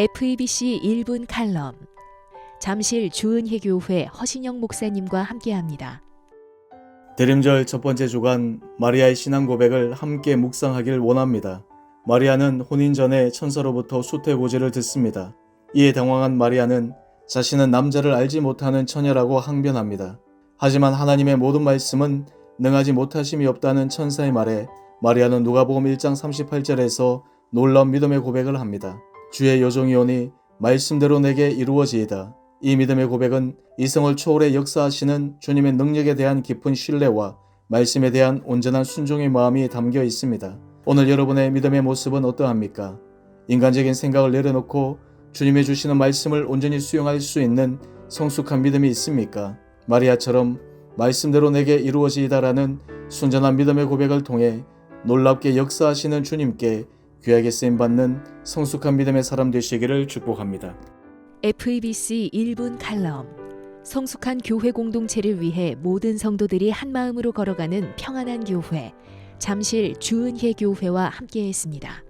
FEBC 1분 칼럼 잠실 주은혜 교회 허신영 목사님과 함께합니다. 대림절 첫 번째 주간 마리아의 신앙 고백을 함께 묵상하길 원합니다. 마리아는 혼인 전에 천사로부터 수태고지를 듣습니다. 이에 당황한 마리아는 자신은 남자를 알지 못하는 처녀라고 항변합니다. 하지만 하나님의 모든 말씀은 능하지 못하심이 없다는 천사의 말에 마리아는 누가복음 1장 38절에서 놀라운 믿음의 고백을 합니다. 주의 여종이 오니 말씀대로 내게 이루어지이다. 이 믿음의 고백은 이성을 초월해 역사하시는 주님의 능력에 대한 깊은 신뢰와 말씀에 대한 온전한 순종의 마음이 담겨 있습니다. 오늘 여러분의 믿음의 모습은 어떠합니까? 인간적인 생각을 내려놓고 주님의 주시는 말씀을 온전히 수용할 수 있는 성숙한 믿음이 있습니까? 마리아처럼 말씀대로 내게 이루어지이다라는 순전한 믿음의 고백을 통해 놀랍게 역사하시는 주님께 귀하게 쓰임 받는 성숙한 믿음의 사람 되시기를 축복합니다. FEBC 1분 칼럼 성숙한 교회 공동체를 위해 모든 성도들이 한 마음으로 걸어가는 평안한 교회 잠실 주은혜 교회와 함께했습니다.